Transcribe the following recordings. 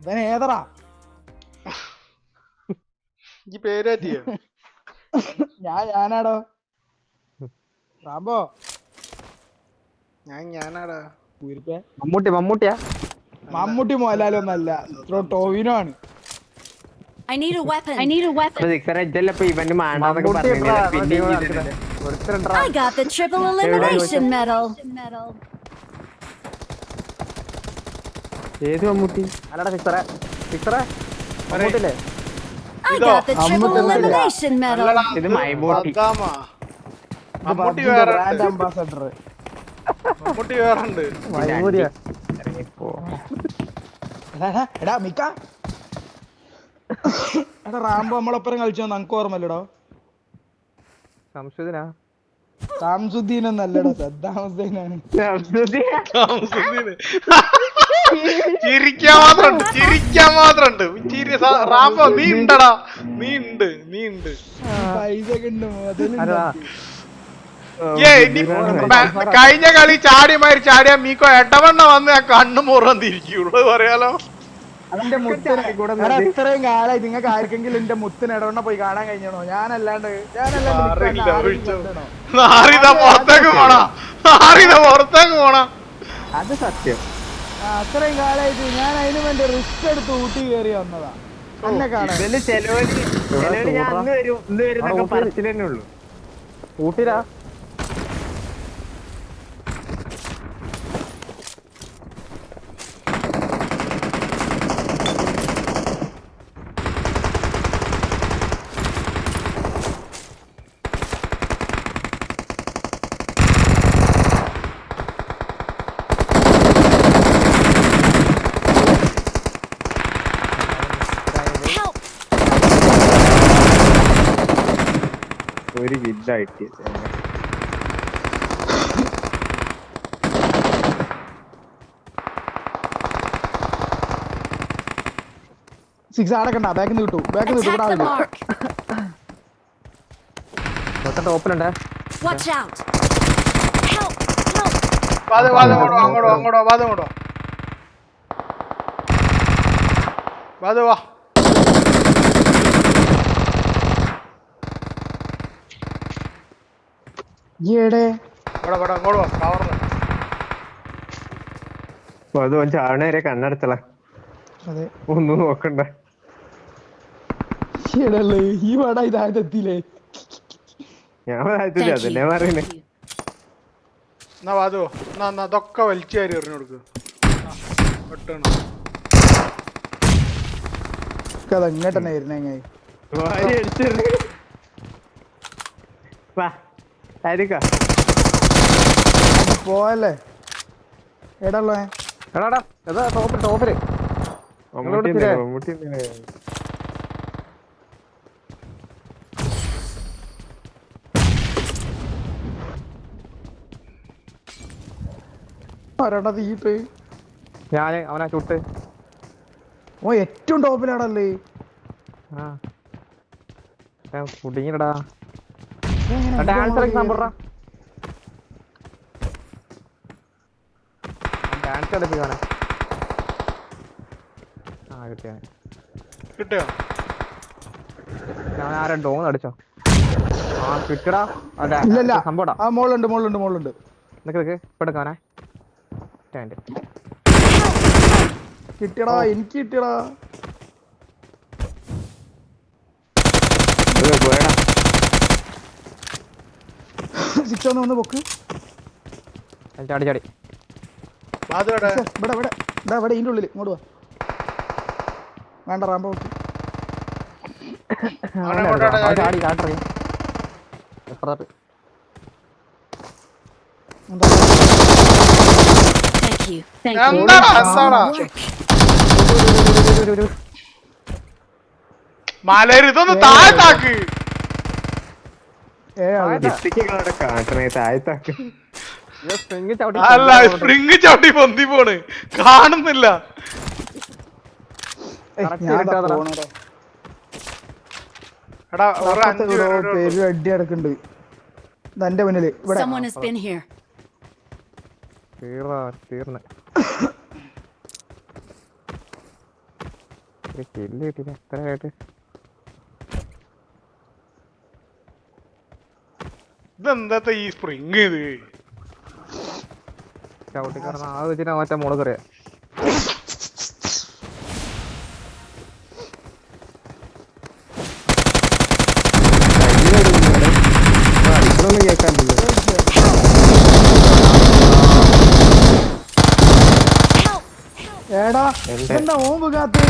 ഇവൻ ഏതറാ ഈ പേര് ഞാൻ ഞാനാടോ. റാംബോ. ഞാൻ ഞാനാടാ. മമ്മൂട്ടി മമ്മൂട്ടിയാ? മമ്മൂട്ടി മോഹൻലാലൊന്നല്ല ഇത്രോ ടോവിനോ ആണ്. I need a weapon. I need a weapon. I got the triple elimination medal. ഏത് മമ്മൂട്ടി? അല്ലടാ സിക്സറെ സിക്സറെ മമ്മൂട്ടില്ലേ? I ഇതോ? got the triple Ammutty elimination medal. ഇത് മൈബോട്ടി. മമ്മൂട്ടി വേറെ ബ്രാൻഡ് ഉണ്ട്. അംബാസഡർ മമ്മൂട്ടി വേറെ ഉണ്ട്. എടാ എടാ മിക്ക. എടാ റാംബോ നമ്മളൊപ്പരം കളിച്ചോ? നമുക്ക് ഓർമ്മല്ലടോ സംശുദിനാ സാംസുദ്ദീൻ ഒന്നല്ലടോ സദ്ദാം ഹുസൈനാണ്. ചിരിക്കാൻ മാത്രണ്ട് ചിരിക്കാൻ മാത്രണ്ട്. ചിരി സ- നീ ഉണ്ടടാ. നീ ഉണ്ട് നീ ഉണ്ട്. കഴിഞ്ഞ കളി ചാടിയമാതിരി ചാടിയാ മീക്കോ എടവണ്ണ വന്ന് ഞാൻ കണ്ണു മുറം തിരിക്കുള്ളൂ പറയാലോ. അതിന്റെ മുത്തിന് ഇത്രയും കാലായി നിങ്ങൾക്ക് ആർക്കെങ്കിലും എന്റെ മുത്തിന് ഇടവണ്ണ പോയി കാണാൻ കഴിഞ്ഞോ ഞാനല്ലാണ്ട് ഞാനല്ലാണ്ട് പുറത്തേക്ക് പോണ. പുറത്തേക്ക് പോണ. അത് സത്യം. അത്രയും കാലമായിട്ട് ഞാൻ അതിന് വേണ്ടി റിസ്ക് എടുത്ത് ഊട്ടി കയറി വന്നതാ. എന്നെ കാണാൻ. ഇതിൽ ചെലവര് ചെലവര് ഞാൻ അന്ന് വരും ഇന്ന് വരും എന്നൊക്കെ അവിടെ പറച്ചിൽ തന്നെ ഉള്ളൂ ഊട്ടിരാ Help! വില്ലായിട്ട് സിക്സ് അടക്കണ്ട ബാക്കിൽ നിന്ന് കിട്ടു ബാക്കിൽ നിന്ന് കിട്ടു mark. മൊത്തം ടോപ്പിലുണ്ടേ! Help! വാദം കൊടോ അങ്ങോട്ടോ അങ്ങോട്ടോ വാദം വാദ വാ ഈയിടെ ഇവിടെ ഇവിടെ അങ്ങോട്ട് വാ കവർന്ന് അപ്പൊ അത് ഓൻ ചാവണ വരെ കണ്ണടച്ചള അതെ. ഒന്നും നോക്കണ്ട. ഈയിടല്ലേ ഈ വട ഇതായത് എത്തിയില്ലേ ഞാൻ വായിച്ചില്ല അതല്ലേ. പറയുന്നേ. എന്നാ വാദോ എന്നാ എന്നാ അതൊക്കെ വലിച്ചു കയറി എറിഞ്ഞു കൊടുക്ക്. വെട്ടണം അത് എങ്ങോട്ടെന്നെ എങ്ങനെ വാരി അടിച്ചെറിഞ്ഞ്. വാ. പോയല്ലേ എടള്ളേ എടാടാ എടാ ടോപ്പിൽ ടോപ്പിൽ? ഒരെണ്ണ തീയിട്ട് ഞാൻ അവനാ ചുട്ട്. ഓ ഏറ്റവും ടോപ്പിലാടല്ലേ ആ. ഞാൻ കുടുങ്ങിടാ ഡാൻസ് കളിക്കാൻ പറ. ഡാൻസ് കളിപ്പിക്കാനെ ആ കിട്ടിയോ? ഞാൻ ആരാ ഡോൺ അടിച്ചോ? ആ കിട്ടടാ ഇല്ലല്ല സംഭവടാ ആ മോളുണ്ട് മോളുണ്ട് മോളുണ്ട് നിക്ക് കിട്ടിയടാ എനിക്ക് കിട്ടിയടാ ഇത് പോയടാ. സിക്സ് ഒന്ന് ഒന്ന് പൊക്ക്. ചാടി ചാടി ഇവിടെ ഇവിടെ. ഇതാ ഇവിടെ ഇതിന്റെ ഉള്ളിൽ ഇങ്ങോട്ട് വാ. വേണ്ട റാമ്പ പൊക്ക്. ചാടി. ചാടി എപ്പുറത്ത്. മലര് ഇതൊന്ന് ആൾ. ജിത്തിക്ക് നിങ്ങളവിടെ കാട്ടണേ താഴത്താക്ക് സ്പ്രിങ് ചവിട്ടി അല്ല സ്പ്രിങ് ചവിട്ടി പൊന്തി പോണ്. കാണുന്നില്ല. പേര് അടി അടക്കുന്നുണ്ട് ഇതെന്റെ മുന്നിൽ ഇവിടെ. തീർന്ന് എത്ര ആയിട്ട്? ഇതെന്താ ഈ സ്പ്രിങ് ഇത്? ചവിട്ടി കിടന്ന ആ വെച്ചിട്ട് മറ്റേ മോൾ കറിയാ. അടിക്കണൊന്നും കേൾക്കാറില്ല Help! ഏടാ എന്താ ഓമ്പ് കാത്ത്?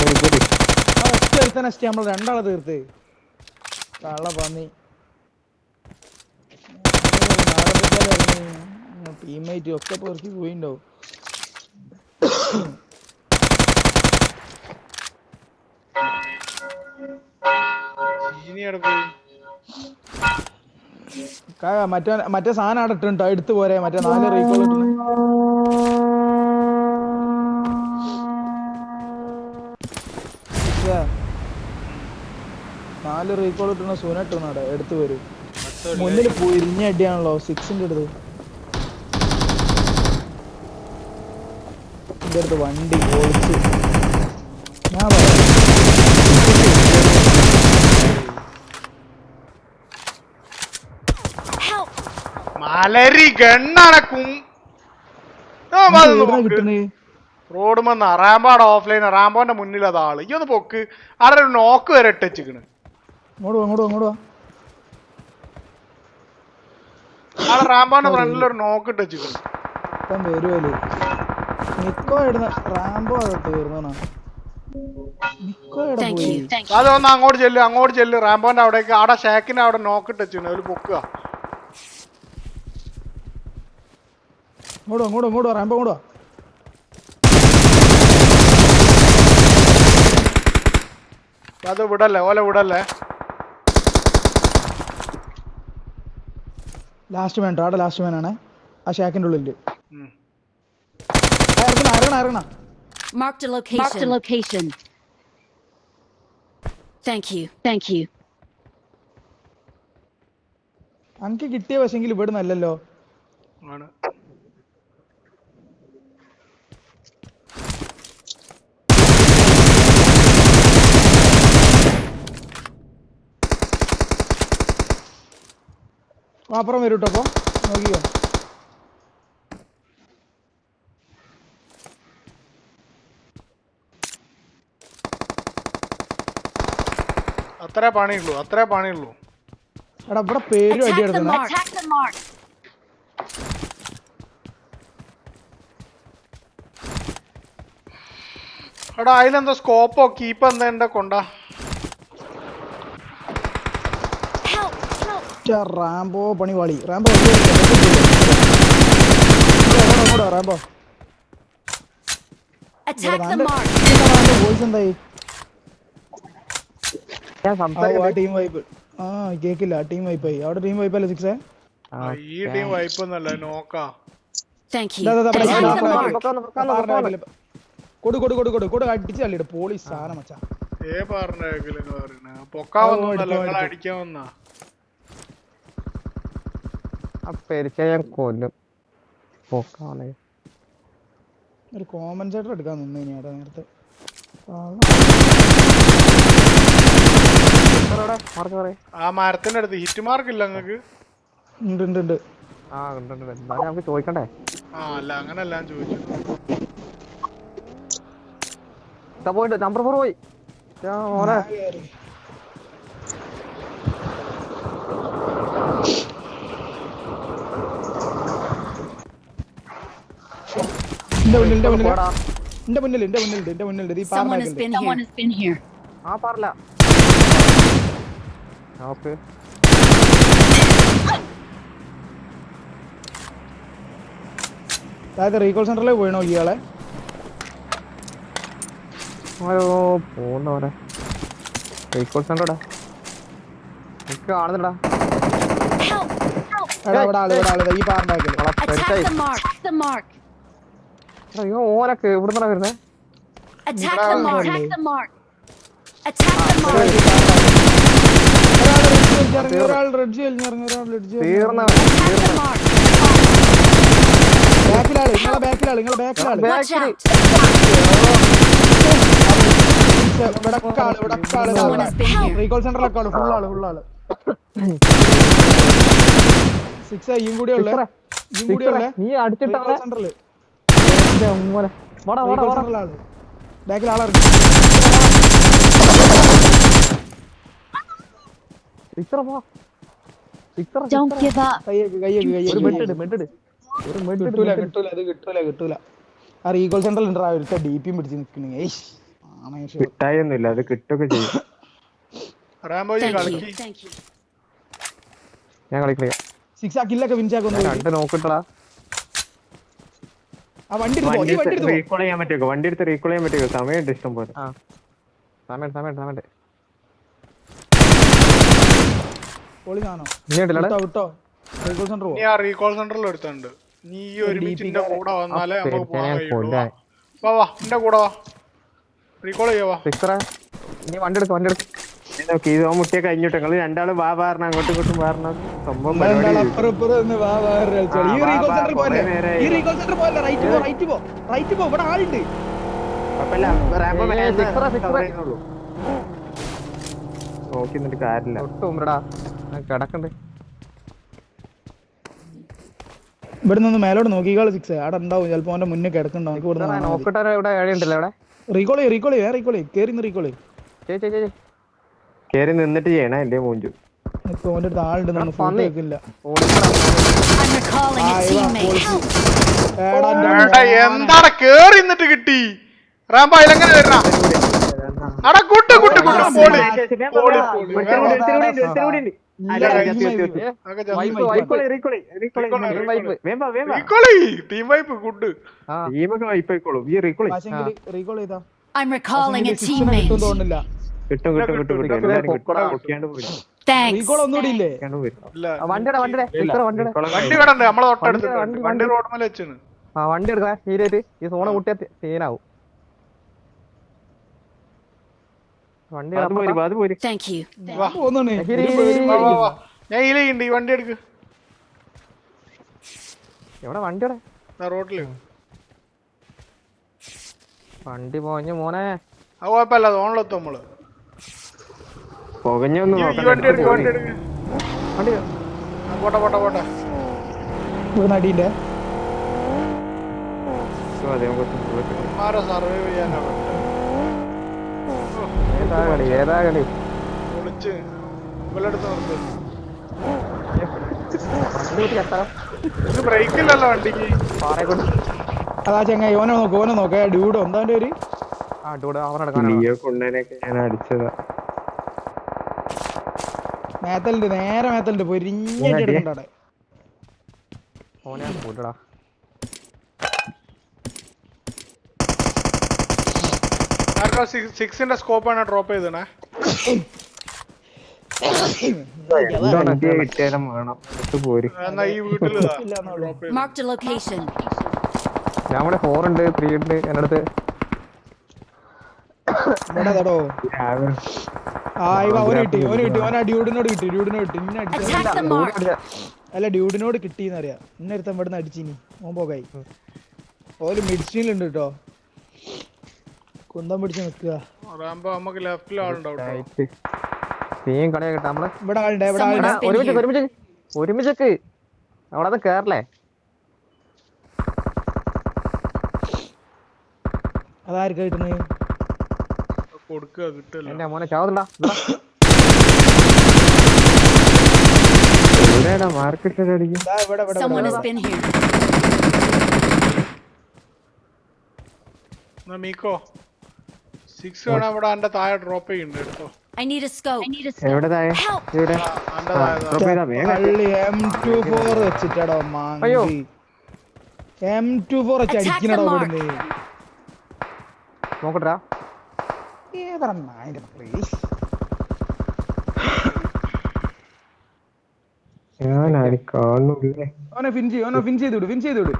കൂടി കൂടി ഒരുത്തനെ സ്റ്റ് നമ്മൾ രണ്ടാളെ തീർത്ത്. കള്ള പന്നി. ടീംമേറ്റ് ഒക്കെ പെറുക്കി പോയിണ്ടാവും. മറ്റേ മറ്റേ സാധനം അവിടെ ഇട്ടുണ്ടോ എടുത്തു പോരെ. മറ്റേ നാല് റീകോൾ ഇട്ടുണ്ട് ഇതാ. നാല് റീകോൾ ഇട്ടുന്ന സൂന ഇട്ടുന്നാടെ എടുത്തു വരും. മുന്നിൽ പൊരിഞ്ഞ അടിയാണല്ലോ സിക്സിന്റെ അടുത്ത്. എന്റെ അടുത്ത് വണ്ടി ഓടിച്ച്. ഞാൻ പറയാം! മലരി ഗണ്ണടക്കും കിട്ടുന്നേ? വന്ന് റാമ്പാട് ഓഫ്ലൈൻ റാമ്പോന്റെ മുന്നിൽ ആൾ ഈ ഒന്ന് പൊക്ക്. അവിടെ ഒരു നോക്ക് വരെ ഇട്ടച്ചിക്കണ് ഇങ്ങോട്ട് വാ, അങ്ങോട്ട് വാ അവിടെ റാംബോന്റെ ഫ്രണ്ടിൽ ഒരു നോക്ക് ഇട്ടച്ചിക്കണ് ഇപ്പം വരുമല്ലോ നിക്കോ ഇടുന്ന റാംബോ നിക്കോ ഇട Thank പോയി? you. Thank you. അത് ഒന്ന് അങ്ങോട്ട് ചെല്ലു അങ്ങോട്ട് ചെല്ലു. റാംബോന്റെ അവിടേക്ക് അവിടെ ഷാക്കിന്റെ അവിടെ നോക്ക് ഇട്ടച്ചിക്കണ് അതിൽ പൊക്കുക. ഇങ്ങോട്ട് വാ, അങ്ങോട്ടോ വാ, റാംബോ അങ്ങോട്ടോ വാ. അത് വിടല്ലേ? ഓല വിടല്ലേ? ലാസ്റ്റ് മാൻ ട്ടോ, ലാസ്റ്റ് മാൻ ആണ് ആ ഷാക്കിന്റെ ഉള്ളിൽ Marked a location. Marked a location. Thank you. Thank you. അനക്ക് കിട്ടിയ വശെങ്കിൽ ഇവിടെ ആണ് അപ്പുറം വരും കേട്ടോ അപ്പൊ. നോക്കിക്കോ. അത്രേ പണിയുള്ളൂ അത്രേ പണിയുള്ളൂ. എടാ ഇവിടെ പേരും അടി. എടാ അതിലെന്താ സ്കോപ്പോ കീപ്പ് എന്താ കൊണ്ടാ? ഛെ, റാംബോ പണിവാളി. Rambo Rambo. വോയിസ് എന്തായി? ഞാൻ ആ ടീം വൈപ്പ് ആ കേക്കില്ല. ടീം വൈപ്പായി അവിടെ ടീം വൈപ്പല്ലേ സിക്സ്? ആ, ഈ ടീം നോക്കാ. പൊക്കാന്ന്, പൊക്കാന്ന്. കൊടു കൊടു കൊടു കൊടു. കൊടു അടിച്ച് തള്ളിയിട്ട് പോളി സാധനം മച്ചാ. ഏ പറഞ്ഞ എടുത്തോ. അടിക്കാൻ വന്നാ. ആ പെരിച്ച ഞാൻ കൊല്ലും. പൊക്കാണ്. ഒരു കോമ്പൻസേറ്റർ എടുക്കാൻ നിന്ന് ഇനി അവിടെ നേരത്തെ. ആ മരത്തിന്റെ അടുത്ത് ഹിറ്റ് മാർക്ക് ഇല്ല നിങ്ങക്ക് ഉണ്ട് ഉണ്ട് ഉണ്ട്. ആ ഉണ്ട് ഉണ്ട് നമുക്ക് ചോദിക്കണ്ടേ? ആ അല്ല അങ്ങനല്ല ഞാൻ ചോദിച്ചു പോയിട്ട് നമ്പർ ഫോർ പോയി. ഞാൻ എന്റെ മുന്നിൽ എന്റെ മുന്നിൽ. എന്റെ മുന്നിൽ എന്റെ മുന്നിൽ എന്റെ മുന്നിൽ. ഈ. ആ പാറില്ല. നോക്ക് അതായത് റീകോൾ സെന്ററിലേക്ക് പോയണോ നോക്കി ഇയാളെ? അയ്യോ പോന്നവരെ റീകോൾ സെന്റർടാ എനിക്ക്! Help! എടാ ഇവിടെ ആൾ ഇവിടെ ആൾ. ദാ ഈ പാറിന്റെ അയ്യോ ഓനൊക്കെ ഇവിടുന്നാ വരുന്നേ? Attack the mark. Attack the mark. Attack the mark. ഒരാൾ റെഡ് ഇറങ്ങി ഒരാൾ റെഡ് തീർന്ന Attack the mark. ബാക്കിലാൾ നിങ്ങളെ ബാക്കിലാണ് നിങ്ങളെ ബാക്കിലാണ് Watch out! ഇവിടെ ആൾ ഇവിടെ Someone has been here. Recall സെന്ററിലൊക്കെ ആൾ ഫുൾ ആൾ ഫുൾ ആൾ. സിക്സ് ഈയും കൂടി ഉള്ളേ. കൂടി ഉള്ളേ. നീ അടിച്ചിട്ടാ റീകോൾ സെന്ററിൽ മോനെ വാടാ വാടാ വാടാ. സെന്ററിലാണ് ബാക്കിൽ സിക്സറ പോ കയ്യേക്ക് ഒരു മെട്ടിട് മെട്ടിട് ഒരു മെട്ടിട് കിട്ടൂല കിട്ടൂല അത് കിട്ടൂല കിട്ടൂല. ആ റീകോൾ സെന്ററിൽ ഉണ്ടാ ഒരുത്ത ഡി പിയും പിടിച്ച് നിക്കണേ കിട്ടായൊന്നുമില്ല അത് കിട്ടൊക്കെ ചെയ്യും. ഞാൻ കളിക്കളിക്കാം സിക്സ് ആ കില്ലൊക്കെ വിൻചാക്കൊന്നും രണ്ട് നോക്കിട്ടടാ വണ്ടി എടുത്ത് റീകോൾ ചെയ്യാൻ പറ്റുമോ വണ്ടി എടുത്ത് റീകോൾ ചെയ്യാൻ പറ്റുമോ സമയമുണ്ട് ഇഷ്ടം പോലെ സമയം സമയം സമയം റീകോൾ സെന്റർ പോ നീ ആ റീകോൾ സെന്ററിൽ എടുത്തുണ്ട് നീ ഈ ഒരുമിച്ചിന്റെ കൂടെ വന്നാലേ നമുക്ക് പോകാൻ കഴിയുള്ളൂ. വാ. വാ വാ എന്റെ കൂടെ വാ. റീകോൾ ചെയ്യാവാ സിക്സറ നീ വണ്ടി എടുക്ക് വണ്ടി എടുക്ക. നോക്കി ഇത് മുട്ടിയെ കഴിഞ്ഞിട്ട്? നിങ്ങൾ രണ്ടാളും വാ പാറണം അങ്ങോട്ടും ഇങ്ങോട്ടും പാറണം സംഭവം കുറേ. നോക്കി നിന്നിട്ട് കാര്യമില്ല. കിടക്കണ്ട്. ഇവിടെ നിന്ന് മേലോട്ട് നോക്കിക്കാൾ സിക്സ് അവിടെ ഉണ്ടാവും. ചിലപ്പോ അവന്റെ മുന്നേ കിടക്കുന്നുണ്ടാവും. റീകോളി റീകോൾ ചെയ്യ് റീകോൾ ചെയ്യ്. റീകോൾ ചെയ്യ്. കേറി റീകോൾ ചേച്ചി ചേ ചേ ചേ കേറി നിന്നിട്ട് ചെയ്യണേ എന്റെ മൂഞ്ചു. ഓന്റെ അടുത്ത് ആളുണ്ട് നമ്മൾ എന്റെ വേണ്ട എന്താണ് കേറി നിന്നിട്ട് കിട്ടി? അതിലെങ്ങനെ വരണ അടാ കുട്ട് കുട്ട് കുട്ട് പോളി. വൈപ്പ് വൈപ്പ് ടീം വൈപ്പ് വൈപ്പായിക്കോളൂ. ഈ റീകോൾ ചെയ്താ. I'm recalling a teammate. കിട്ടും കിട്ടും കിട്ടും കിട്ടും എല്ലാരും കിട്ടും പൊക്കിയാണ്ട് പോയി. വണ്ടിയുടെ വണ്ടിയുടെ വണ്ടിയുടെ. വണ്ടി ഇവിടെ ഉണ്ട് നമ്മളെ തൊട്ടടുത്ത് വണ്ടി, റോഡ് മേലെ വെച്ചാണ് ആ വണ്ടി എടുക്കാ സീരിയറ്റ് ഈ സോണ മുട്ടിയ സീനാവും. വണ്ടി വണ്ടി എടുക്ക്. എവിടെ വണ്ടിയുടെ റോഡിൽ വണ്ടി പോഞ്ഞു മോനെ. അത് കുഴപ്പമില്ല ഓണിലെത്തും നമ്മൾ. പുകഞ്ഞൊന്നും ചെയ്യാനാണ് ഏതാ കളി ഏതാ കളി വിളിച്ച്. വണ്ടിക്ക്. അതാ ചെങ്ങ ഓനെ നോക്ക് ഓനെ നോക്ക്. ഡ്യൂഡോ എന്താ പേര്? ആ ഡൂടെ അവനെടുക്കാനാണ് നീയോ കൊണ്ടേനൊക്കെ ഞാൻ അടിച്ചതാ. മേത്തലുണ്ട് നേരെ മേത്തലുണ്ട് പൊരിഞ്ഞിട്ട് എടുക്കണ്ട അവിടെ കൂട്ടടാ സിക്സിന്റെ സ്കോപ്പാണ് ഡ്രോപ്പ് ചെയ്തണേ ഫോർ ഉണ്ട് ത്രീ ഉണ്ട് എന്നടുത്ത്. അടുത്ത് അല്ല ഡ്യൂഡിനോട് കിട്ടിന്ന് അറിയാം. ഇന്നെ ഒരുത്തൻ ഇവിടുന്ന് അടിച്ചിനി ഓൻ പോകായി. ഓൽ മെഡിസിനിലുണ്ട് കേട്ടോ കുന്തം പിടിച്ച് നിക്കുക ഒരുമിച്ചക്ക് അവിടെ കേറലേ അതാർക്കാ കിട്ടുന്നത്? കൊടുക്കുക കിട്ടില്ല. എന്റെ മോനെ ചാവുന്നുണ്ടാ? എവിടെയാടാ മാർക്കറ്റിൽ അടിക്കും? ഇവിടെ ഇവിടെ ഇവിടെ മീക്കോ? സിക്സ് വേണം ഇവിടെ എന്റെ താഴെ ഡ്രോപ്പ് ചെയ്യുന്നുണ്ട് കേട്ടോ I need a scope. I need a എവിടെ താഴെ? Help! എവിടെ താഴെ ദാ. ഡ്രോപ്പ് ചെയ്താ വേഗം പള്ളി എം ടു ഫോർ വെച്ചിട്ടാടോ അയ്യോ. മാങ്ങി എം ടു ഫോർ വെച്ച് Attack the അടിക്കണടോ mark. ഇവിടുന്ന്. നോക്കട്ടാ. ഏതാ നായിന്റെ പ്ലീസ് ഞാൻ ആരും കാണുന്നില്ലേ ഓനെ ഫിൻ ചെയ്യും ഓനെ ഫിൻ ചെയ്ത് വിട് ഫിൻ ചെയ്ത് വിട്.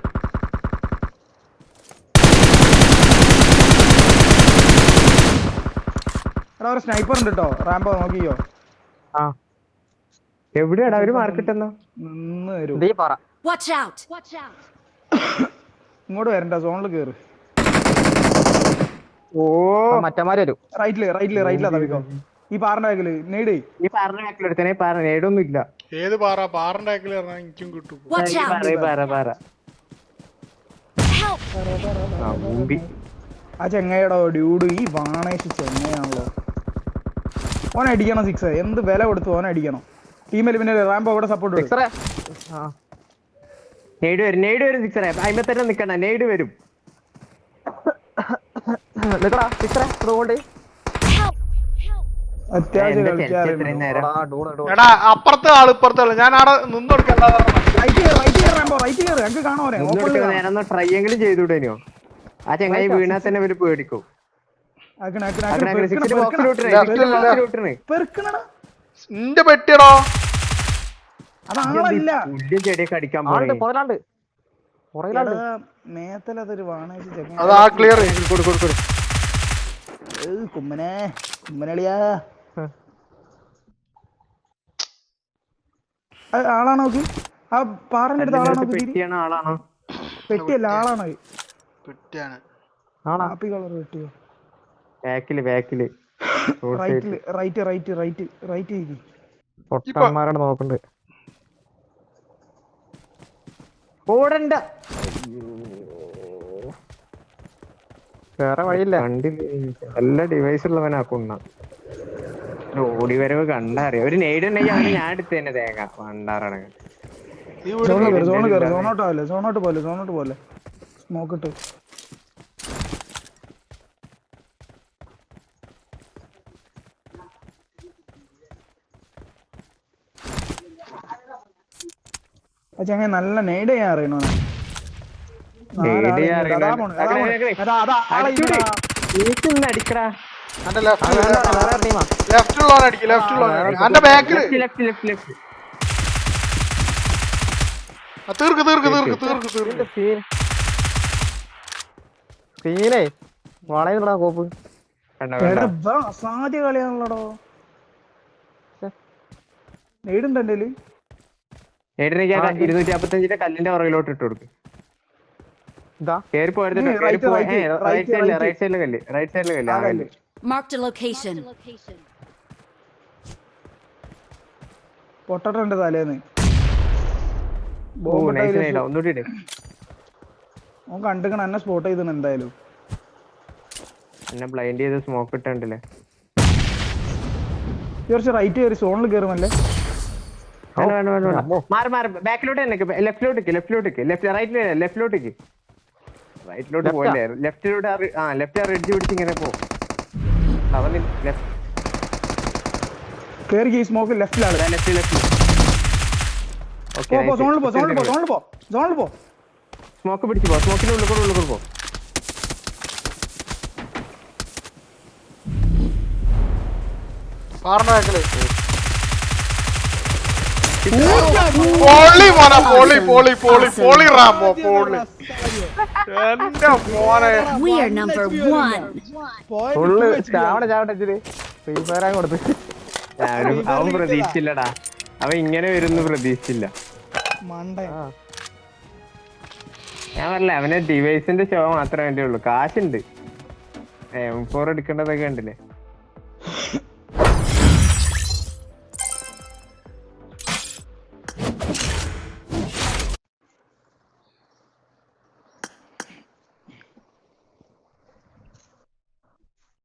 എടാ ഒരു സ്നൈപ്പർ ഉണ്ട് കേട്ടോ റാംബോ നോക്കിയോ ആ. എവിടെയാടാ? അവർ മാർക്കറ്റ് എന്നാ നിന്ന് തരൂ ദീ പറ. വാച്ച് ഔട്ട് ഇങ്ങോട്ട് വരണ്ട സോണിൽ കേറ്. ഓ. മറ്റന്മാര് വരും റൈറ്റിൽ റൈറ്റിൽ റൈറ്റിലാ തവിക്കോ. ഈ പാറിന്റെ ബാക്കിൽ നേടേ. ഈ നേടൊന്നും ഇല്ല ഏത് പാറ? പാറിന്റെ ആക്കിൽ പറഞ്ഞാൽ എനിക്കും കിട്ടും. Watch out! പറ പറ പറ. ആ മുമ്പി. ആ ചെങ്ങയുടെ ഡ്യൂഡ് ഈ വാണേഷ് ചെങ്ങയാണല്ലോ ഓൻ അടിക്കണം സിക്സ്. എന്ത് വില കൊടുത്തു ഓൻ അടിക്കണം. ടീം എലിമിനെ റാമ്പോ അവിടെ സപ്പോർട്ട് സിക്സറേ? ആ. വരും നേടി വരും സിക്സറെ. തന്നെ നിക്കണ്ട നേട് വരും. നിക്കടാ സിക്സറേ അതുകൊണ്ട് എടാ അപ്പുറത്തെ ആൾ ഇപ്പുറത്തെ ആൾ. ഞാൻ അവിടെ നിന്നൊടുക്കണ്ട ചെയ്തുവിടേനോ. ആ ചെങ്ങായി വീണാ തന്നെ ഇവർ പേടിക്കും. നിന്റെ പെട്ടിയടോ. ചെടിയൊക്കെ അടിക്കാൻ ആളുണ്ട് ആ ക്ലിയർ പുറകിലാണ്ട് മേത്തലതൊരു വാണേഷ് ചെങ്ങ അത് ആ ക്ലിയർ കൊടു കൊടു കൊടു ഏയ് കുമ്മനെ കുമ്മനളിയാ. അത് ആളാണോ നോക്ക് ആ പാറന്റെ അടുത്ത് ആളാണോ പെട്ടിയാണ് ആളാണോ? പെട്ടിയല്ല ആളാണോ പെട്ടിയാണ്. ആണാ കാപ്പി കളർ പെട്ടിയോ? ബാക്കിൽ ബാക്കിൽ. റൈറ്റിൽ റൈറ്റ് റൈറ്റ് റൈറ്റ് റൈറ്റ് പൊട്ടന്മാരാണ് നോക്കണ്ട് ഓടണ്ട. വേറെ വഴിയില്ല. കണ്ടില്ലേ നല്ല ഡിവൈസ് ഉള്ളവനാ കുണ്ണ. ഓടി വരവ് കണ്ടറിയാം. ഒരു നെയ്ഡ് ഉണ്ടെങ്കിൽ അവന് ഞാൻ എടുത്ത് തന്നെ തേങ്ങ കയറി സോണോട്ട് പോലെ സോണോട്ട് പോലെ. സോണോട്ട് പോലെ സ്മോക്ക് ചങ്ങ നല്ല നെയ്ഡ് ചെയ്യാൻ അറിയണോ Nade ചെയ്യാൻ അറിയണോ? അടിച്ചൂടി. നീക്കൊന്ന് അടിക്കടാ. ലെഫ്റ്റ് വേറെ ടീമാ ലെഫ്റ്റ് ഉള്ളവൻ അടിക്കും ലെഫ്റ്റ് ഉള്ളവൻ അന്റെ ബാക്കിൽ ലെഫ്റ്റ് ലെഫ്റ്റ് ലെഫ്റ്റ് തീർക്ക് തീർക്ക് തീർക്ക് തീർക്ക് തീർക്ക്. സീൻ സീനേ വളയുന്നടാ കോപ്പ്. കളിയാണല്ലോടോ. ഇരുന്നൂറ്റി അമ്പത്തഞ്ചിന്റെ കല്ലിന്റെ പുറകിലോട്ട് ഇട്ടു കൊടുക്കും. A location. പൊട്ടട്ടുണ്ട് തലേന്ന്. ഓൻ കണ്ടിക്കണ എന്നെ സ്പോട്ട് ചെയ്തിന് എന്തായാലും. എന്നെ ബ്ലൈൻഡ് ചെയ്ത് സ്മോക്ക് ഇട്ടുണ്ടല്ലേ? കുറച്ച് റൈറ്റ് കയറി സോണിൽ കയറുമല്ലേ മാറി മാറി. ബാക്കിലോട്ട് തന്നെ ലെഫ്റ്റിലോട്ടേക്ക് ലെഫ്റ്റിലോട്ടേക്ക് ലെഫ്റ്റ് റൈറ്റിൽ ലെഫ്റ്റിലോട്ടേക്ക് റൈറ്റിലോട്ട്? പോയില്ലേ ലെഫ്റ്റിലോട്ട് ആ ലെഫ്റ്റ് ആ റെഡ്ജ് പിടിച്ച് ഇങ്ങനെ പോ അവൻ ലെഫ്റ്റ് കയറി ഈ സ്മോക്ക് ലെഫ്റ്റിലാണ് ലെഫ്റ്റ് ലെഫ്റ്റ് ഓക്കേ പോ സോണിൽ പോ സോണിൽ പോ സോണിൽ പോ സോണിൽ പോ. സ്മോക്ക് പിടിച്ച് പോ സ്മോക്കിന്റെ ഉള്ളിൽ കൂടെ ഉള്ളിൽ കൂടെ പോ. ബാക്കിൽ പൊളി മോനെ പൊളി പൊളി പൊളി പൊളി റാമ്പോ പൊളി. എന്റെ മോനെ. We are number one. Full ചാവണ ചാവട്ടെ ഫ്രീ ഫയർ കൊടുത്ത്. അവൻ അവൻ പ്രതീക്ഷിച്ചില്ലടാ. അവൻ ഇങ്ങനെ വരുന്നു പ്രതീക്ഷിച്ചില്ല. ഞാൻ പറഞ്ഞില്ല അവന് ഡിവൈസിന്റെ ഷോ മാത്രമേ വേണ്ടിയുള്ളൂ കാശുണ്ട്. എം ഫോർ എടുക്കേണ്ടതൊക്കെ ഉണ്ടല്ലേ